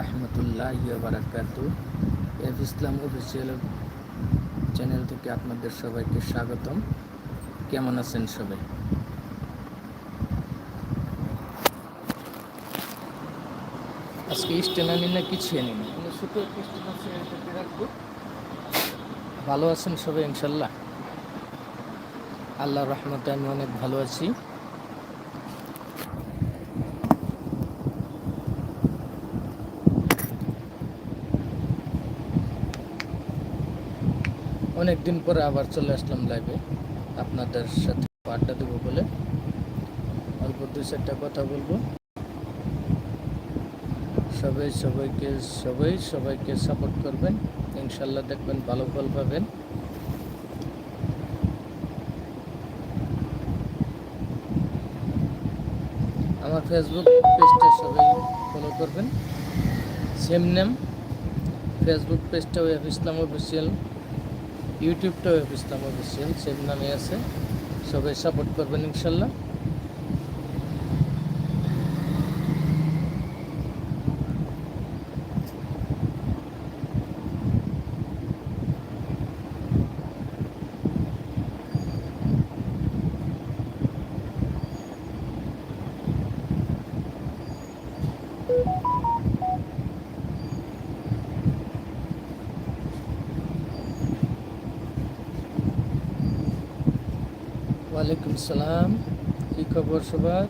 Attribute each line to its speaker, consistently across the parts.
Speaker 1: রহমতুল্লাহ বারাকাতু এফ ইসলাম official channel থেকে আপনাদের সবাইকে স্বাগতম। কেমন আছেন সবাই? আজকে স্টেন আনি না কিছু আনি না ছোটো রাখব। ভালো আছেন সবাই ইনশাল্লাহ আল্লাহ রহমতে আমি অনেক ভালো আছি। অনেক দিন পরে আবার চলে আসলাম লাইভে আপনাদের সাথে আড্ডা দেবো বলে। অল্প দুই চারটা কথা বলব। সবাই সবাইকে সবাই সবাইকে সাপোর্ট করবেন। ইনশাল্লাহ দেখবেন ভালো ফল পাবেন। আমার ফেসবুক পেজটা সবাই ফলো করবেন। সেম নেম ফেসবুক পেজটা ওয়েব ইসলাম অফিসিয়াল ইউটিউবটাও ওয়েব ইসলাম অফিসিয়াল সেম নামে আছে। সবাই সাপোর্ট করবেন ইনশাল্লাহ। ওয়ালাইকুম সালাম। কি খবর সবার?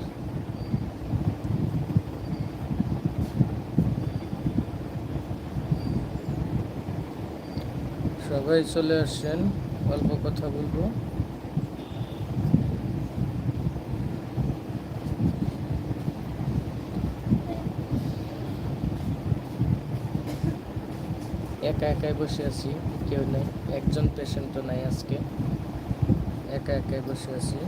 Speaker 1: সবাই চলে আসছেন অল্প কথা বলব। একা একাই বসে আছি, কেউ নেই, একজন পেশেন্টও নাই আজকে। একা একাই বসে আছি।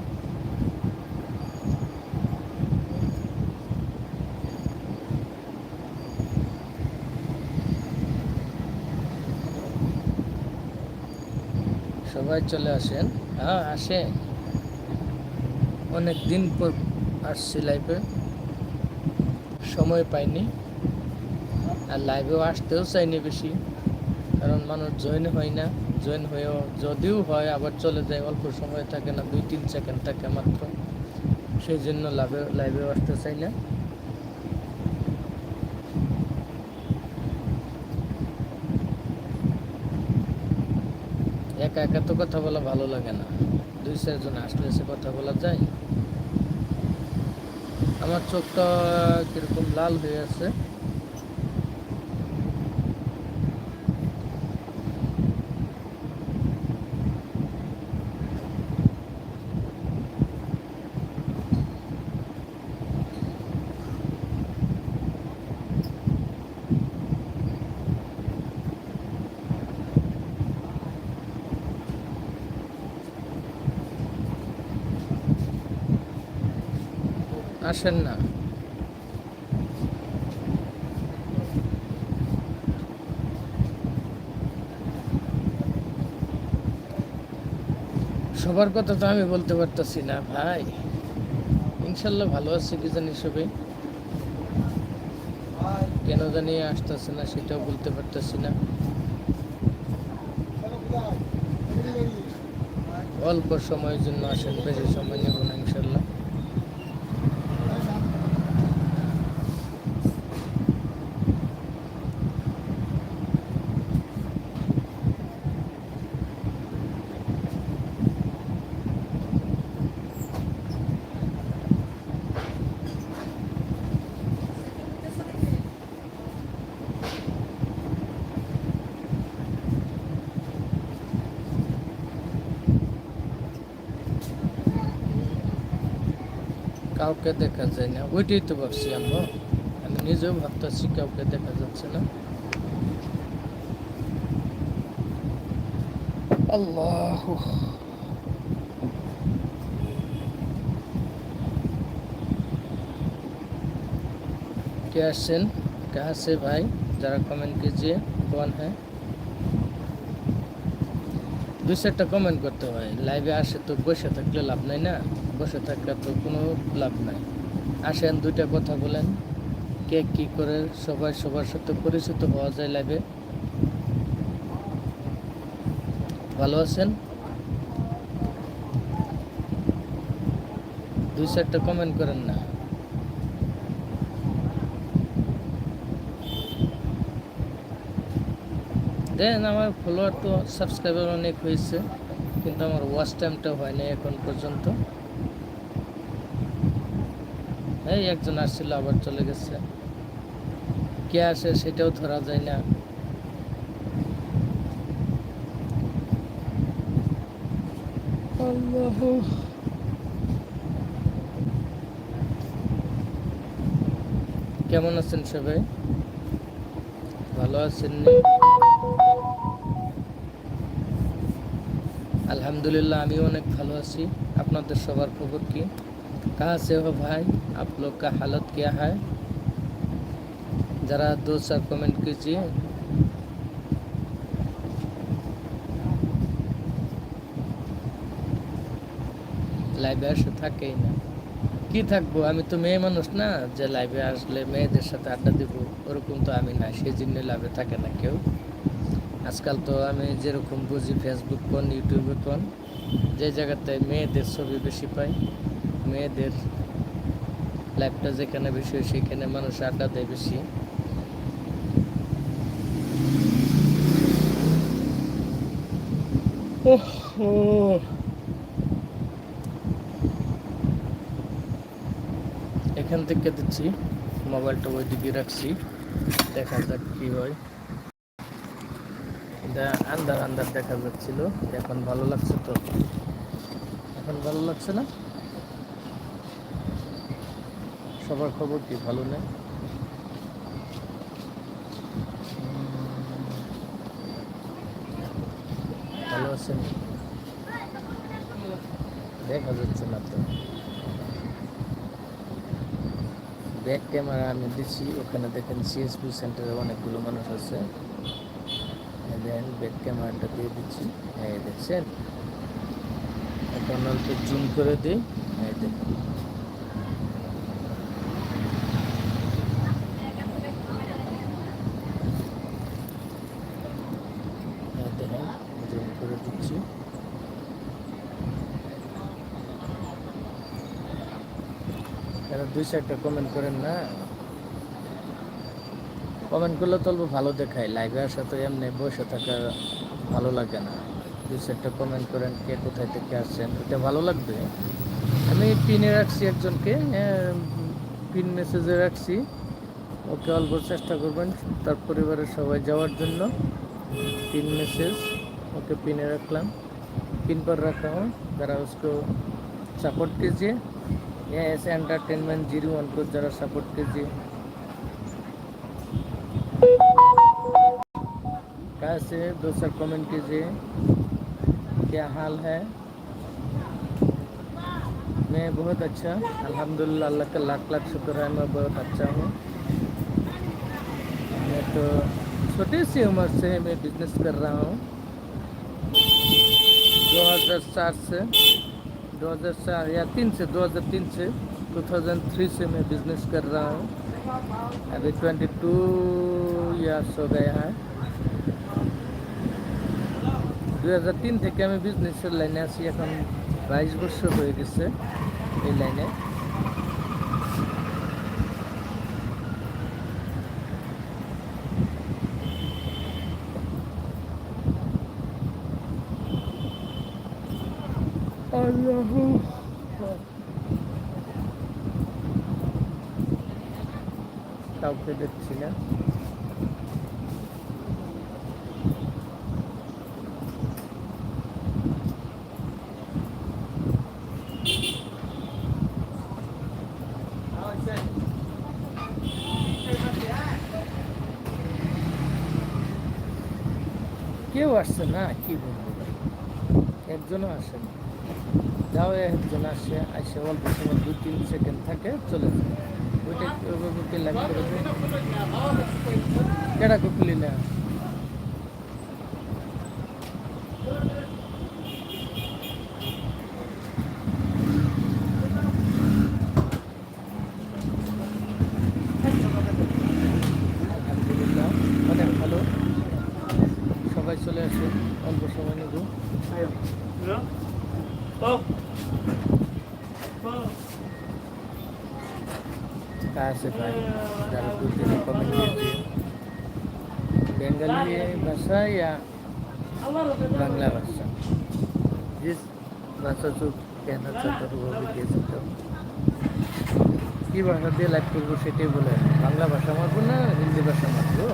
Speaker 1: সবাই চলে আসেন। হ্যাঁ আসে। অনেক দিন পর আসছি লাইভে সময় পাইনি। আর লাইভেও আসতেও চাইনি বেশি। কারণ মানুষ জয়েন হয় না, জয়েন হয়েও যদিও হয়, আবার চলে যায়, অল্প সময় থাকে না, দুই, তিন সেকেন্ড থাকে মাত্র। সেই জন্য লাভে লাইভে আসতে চাই না। একা একা তো কথা বলা ভালো লাগে না। দুই চারজন আসলে সে কথা বলা যায়। আমার চোখটা কীরকম লাল হয়ে আছে। আসেন না। সবার কথা তো আমি বলতে পারতেছি না, ভাই। ইনশাল্লাহ ভালো আছে, কি জানি সবাই কেন জানি আসতেছে না, সেটাও বলতে পারতেছি না। অল্প সময়ের জন্য আসেন, বেশি সময় না ইনশাল্লাহ কাউকে দেখা যায় না। ওইটাই তো ভাবছি আমরা। আমি নিজেও ভাবতেছি কাউকে দেখা যাচ্ছে না। আল্লাহ। কে আসছেন কাহা সে ভাই? যারা কমেন্ট কিজিয়ে কোন হ্যাঁ? দুই চারটা কমেন্ট করতে হয়। লাইভে আসে তো বসে থাকলে লাভ নাই না? বসে থাকলে তো কোনো লাভ নাই। আসেন দুইটা কথা বলেন, কে কি করে সবাই সবার সাথে পরিচিত হওয়া যায় লাইভে ভালো আছেন? দুই চারটা কমেন্ট করেন না। দেন আমার ফলোয়ার তো সাবস্ক্রাইবার অনেক হয়েছে, কিন্তু আমার ওয়াচ টাইমটা হয়নি এখন পর্যন্ত। এই একজন আসছিল, আবার চলে গেছে। কে আসে সেটাও ধরা যায় না। কেমন আছেন সবাই? ভালো আছেন আলহামদুলিল্লাহ আমি অনেক ভালো আছি। আপনাদের সবার খবর কি? कहाँ से हो भाई आप लोग का हालत क्या है ज़रा दो चार कमेंट कीजिए লাইভে আসে থাকেই না কি থাকবো আমি তো মেয়ে মানুষ না যে লাইভে আসলে মেয়েদের সাথে আড্ডা দিব ওরকম তো আমি না সেই জন্য লাইভে থাকে না কেউ আজকাল তো আমি যেরকম বুঝি ফেসবুক কোন ইউটিউবে কোন যে জায়গাতে মেয়েদের ছবি বেশি পাই মেয়েদের লাইফটা যেখানে বেশি হয়, সেখানে মানুষ আড্ডা দেয় বেশি। এখান থেকে দিচ্ছি, মোবাইলটা ওই দিকে রাখছি, দেখা যাক কি হয়। আন্দার আন্দার দেখা যাচ্ছিল, এখন ভালো লাগছে তো? এখন ভালো লাগছে না? সবার খবর কি? ভালো নেই? ভালো আছেন? দেখা যাচ্ছে না তো। ব্যাক ক্যামেরা আমি দিচ্ছি, ওখানে দেখেন সিএসপি সেন্টারে অনেকগুলো মানুষ আছে। দেন ব্যাক ক্যামেরাটা দিয়ে দিচ্ছি। হ্যাঁ দেখছেন? এখন অল্প জুম করে দিই। হ্যাঁ দেখুন এই দেখেন জুম করে দিচ্ছি এরা দুই চারটা কমেন্ট করেন না কমেন্ট করলে তো অল্প ভালো দেখায় লাইভে আসা তো এমনি বসে থাকা ভালো লাগে না দুই চারটা কমেন্ট করেন কে কোথায় থেকে আসছেন এটা ভালো লাগবে আমি পিনে রাখছি একজনকে পিন মেসেজে রাখছি ওকে অল্প চেষ্টা করবেন তার পরিবারের সবাই যাওয়ার জন্য pin message okay pin रखलाम pin पर रखा हूँ ज़रा उसको सपोर्ट कीजिए या ऐसे एंटरटेनमेंट ज़ीरो वन को ज़रा सपोर्ट कीजिए। कैसे दूसरा कमेंट कीजिए, क्या हाल है? मैं बहुत अच्छा अल्हम्दुलिल्लाह, अल्लाह का लाख लाख शुक्र है, मैं बहुत अच्छा हूँ। मैं तो छोटी सी उम्र से मैं बिज़नेस कर रहा हूँ। 2004 से 2004 या तीन से 2003 से 2003 से मैं बिजनेस कर रहा हूँ अभी 22 ইয়ার্স हो गया है 2003 থেকে আমি বিজনেসের লাইনে আছি এখন বাইশ বছর হয়ে গেছে এই লাইনে কাউকে দেখছি না। কেউ আসছে না কি বলব? একজনও আসে না। যাও একজন আসে আসে অল্প সময় দুই, তিন সেকেন্ড থাকে, চলে যায়। ওইটা ওইভাবে কে লাইক করে কেডা কুকুলি না बंगाली भाषा या बांग्ला भाषा जिस भाषा से कहना चाहते हो वो भी कह सकते हो কি ভাষা দিয়ে লাইভ করবো সেটাই বলে বাংলা ভাষা মারবো না হিন্দি ভাষা মারবো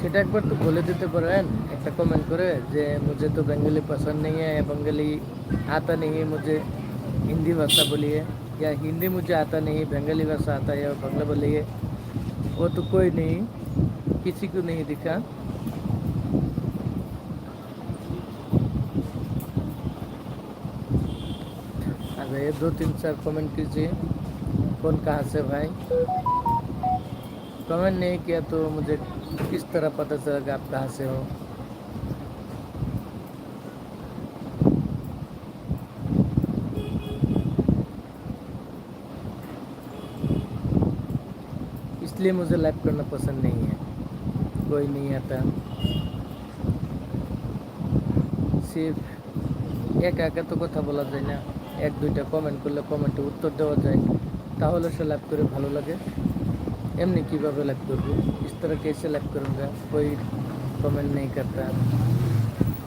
Speaker 1: সেটা একবার তো বলে দিতে পারেন একটা কমেন্ট করে যে मुझे तो बंगाली पसंद नहीं है या बंगाली आता नहीं है मुझे हिंदी भाषा बोलिए या हिंदी मुझे आता नहीं बंगाली भाषा आता है या बांग्ला बोलिए वो तो कोई नहीं किसी को नहीं दिखा। अरे दो तीन चार कमेंट कीजिए, कौन कहाँ से भाई? कमेंट नहीं किया तो मुझे किस तरह पता चलेगा आप कहाँ से हो? इसलिए मुझे लाइव करना पसंद नहीं है। कोई नहीं आता সিফ একা একা তো কথা বলা যায় না এক দুইটা কমেন্ট করলে কমেন্টে উত্তর দেওয়া যায় তাহলে সে লাইভ করে ভালো লাগে এমনি কিভাবে लाइव করবো इस तरह कैसे लाइव करूँगा कोई कमेंट नहीं करता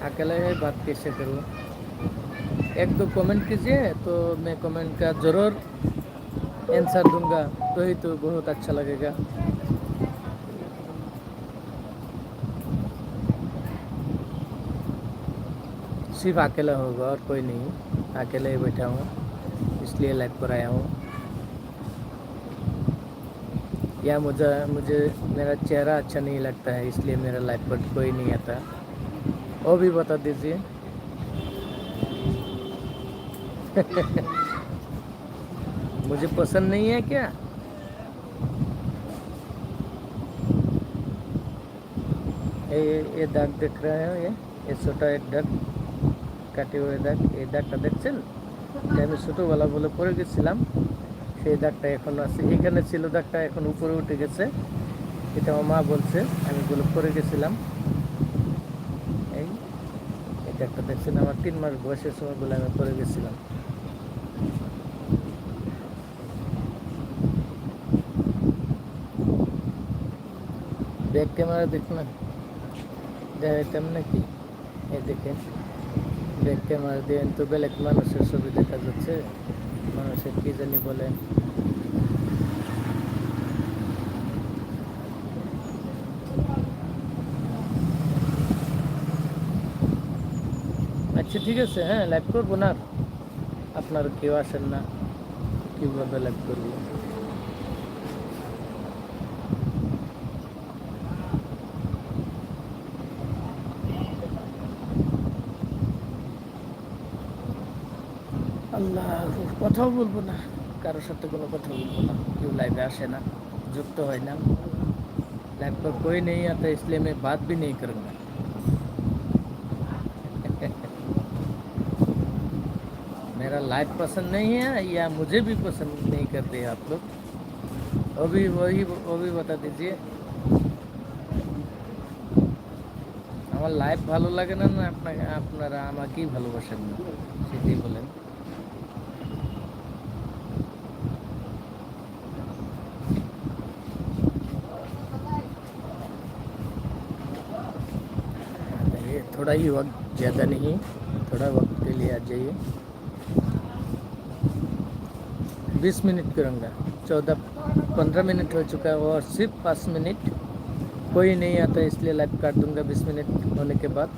Speaker 1: अकेला है बात कैसे करूँ एक दो कमेंट कीजिए तो मैं कमेंट का ज़रूर आंसर दूंगा तो ही तो बहुत अच्छा लगेगा सिर्फ़ अकेला होगा और कोई नहीं। अकेले ही बैठा हूँ, इसलिए लाइव पर आया हूँ। या मुझे मुझे, मेरा चेहरा अच्छा नहीं लगता है, इसलिए मेरा लाइफ पर कोई नहीं आता। वो भी बता दीजिए। मुझे पसंद नहीं है क्या? ये ये दाग देख रहे हो, ये ये छोटा एक दाग। কাটে হয়ে দাগ, এই দাগটা দেখছেন? আমি ছোটোবেলা বলে পড়ে গেছিলাম। সেই দাগটা এখন আছে। এখানে ছিল দাগটা, এখন উপরে উঠে গেছে। এটা আমার মা বলছে, আমি বলে পড়ে গেছিলাম। এই এই দাগটা দেখছেন? আমার তিন মাস বয়সের সময় বলে আমি পড়ে গেছিলাম। ব্যাক ক্যামেরা দেখুন। না দেখাইতাম নাকি? এই দেখেন। ব্যাক ক্যামেরা দিয়ে তো বেলেগ মানুষের ছবি দেখা যাচ্ছে। মানুষের কি জানি বলে। আচ্ছা ঠিক আছে হ্যাঁ লাইভ করব না। আপনার কেউ আসেন না, কীভাবে লাইভ করব? আল্লাহ কথাও বলবো না কারোর সাথে কোনো কথা বলবো না কেউ लाइव আসে না যুক্ত হয় না लाइव पर कोई नहीं आता इसलिए मैं बात भी नहीं करूँगा मेरा लाइफ पसंद नहीं है या मुझे भी पसंद नहीं करते आप लोग वो भी वही वो भी बता दीजिए আমার লাইফ ভালো লাগে না না আপনাকে আপনারা আমাকেই ভালোবাসেন না সেটাই বলেন थोड़ा ही वक्त ज़्यादा नहीं, थोड़ा वक्त के लिए आ जाइए। बीस मिनट करूँगा। चौदह, पंद्रह मिनट हो चुका है और सिर्फ़ पाँच मिनट। कोई नहीं आता, इसलिए लाइव काट दूँगा बीस मिनट होने के बाद।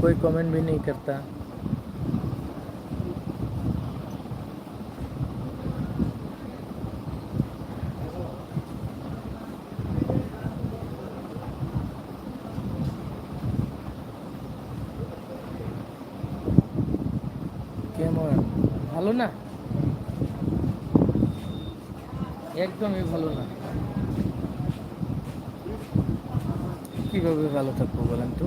Speaker 1: कोई कमेंट भी नहीं करता। ভালো না? একদমই ভালো না। কীভাবে ভালো থাকব বলেন তো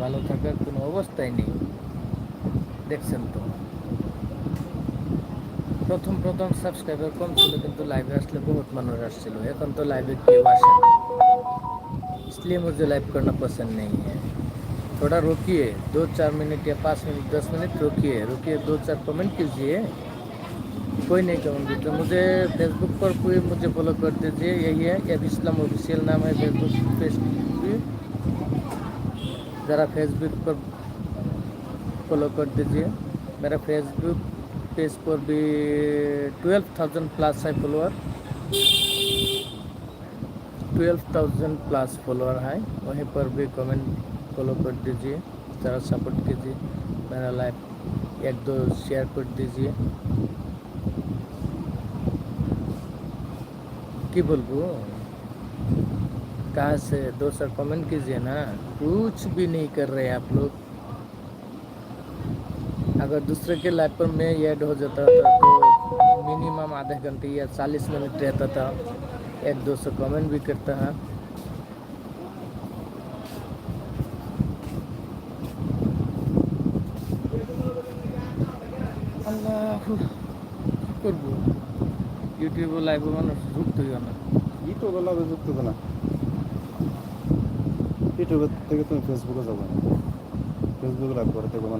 Speaker 1: ভালো থাকার কোনো অবস্থাই নেই। দেখছেন তো? প্রথম প্রথম সাবস্ক্রাইবার কম ছিল, কিন্তু লাইভে আসলে বহুত মানুষ আসছিল। এখন তো লাইভে কেউ আসে না। इसलिए मुझे लाइव करना पसंद नहीं है। थोड़ा रोकिए, दो चार मिनट या पाँच मिनट दस मिनट रोकिए। रुकिए, दो चार कमेंट कीजिए। कोई नहीं कहूँगी। तो मुझे फेसबुक पर कोई मुझे फॉलो कर दीजिए। यही है एब इस्लाम ऑफिशियल नाम है फेसबुक पेज पे। ज़रा फेसबुक पर फॉलो कर दीजिए। मेरा फेसबुक पेज पर भी ट्वेल्व थाउज़ेंड प्लस है follower twelve thousand plus follower है। वहीं पर भी कमेंट फॉलो कर दीजिए। ज़रा सपोर्ट कीजिए। मेरा लाइफ एक दो शेयर कर दीजिए। की बोलबो? कहाँ से? दो सर कमेंट कीजिए ना। कुछ भी नहीं कर रहे आप लोग। अगर दूसरे के लाइफ पर मैं ऐड हो जाता तो मिनिमम आधे घंटे या चालीस मिनट रहता था। एक दो सौ कमेंट भी करता है আল্লাহ কি করবো ইউটিউবে লাইভে মানুষ যুক্তই হয় না
Speaker 2: ইউটিউবে লাভে যুক্ত হবে না ইউটিউবের থেকে তুমি ফেসবুকে যাবে ফেসবুকে লাইভ করে দেখবে